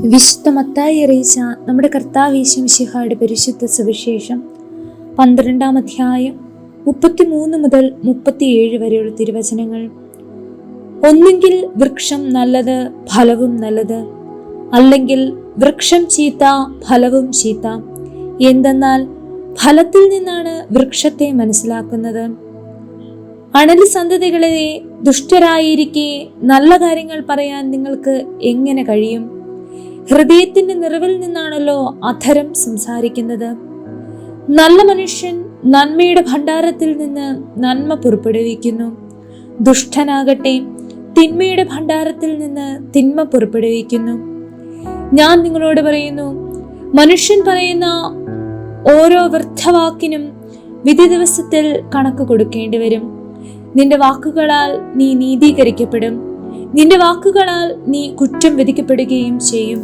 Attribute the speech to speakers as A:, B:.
A: വിശുദ്ധ മത്തായി അറിയിച്ച നമ്മുടെ കർത്താവ് കർത്താവീശംശിഹായുടെ പരിശുദ്ധ സുവിശേഷം പന്ത്രണ്ടാം അധ്യായം മുപ്പത്തിമൂന്ന് മുതൽ മുപ്പത്തിയേഴ് വരെയുള്ള തിരുവചനങ്ങൾ. ഒന്നുകിൽ വൃക്ഷം നല്ലത് ഫലവും നല്ലത്. അല്ലെങ്കിൽ വൃക്ഷം ചീത്ത ഫലവും ചീത്ത. എന്തെന്നാൽ ഫലത്തിൽ നിന്നാണ് വൃക്ഷത്തെ മനസ്സിലാക്കുന്നത്. അണലി സന്തതികളെ ദുഷ്ടരായിരിക്കെ നല്ല കാര്യങ്ങൾ പറയാൻ നിങ്ങൾക്ക് എങ്ങനെ കഴിയും? ഹൃദയത്തിന്റെ നിറവിൽ നിന്നാണല്ലോ അധരം സംസാരിക്കുന്നത്. നല്ല മനുഷ്യൻ നന്മയുടെ ഭണ്ഡാരത്തിൽ നിന്ന് നന്മ പുറപ്പെടുവിക്കുന്നു. ദുഷ്ടനാകട്ടെ തിന്മയുടെ ഭണ്ഡാരത്തിൽ നിന്ന് തിന്മ പുറപ്പെടുവിക്കുന്നു. ഞാൻ നിങ്ങളോട് പറയുന്നു മനുഷ്യൻ പറയുന്ന ഓരോ വ്യർത്ഥവാക്കിനും വിധി ദിവസത്തിൽ കണക്ക് കൊടുക്കേണ്ടി വരും. നിന്റെ വാക്കുകളാൽ നീ നീതീകരിക്കപ്പെടും. നിന്റെ വാക്കുകളാൽ നീ കുറ്റം വിധിക്കപ്പെടുകയും ചെയ്യും.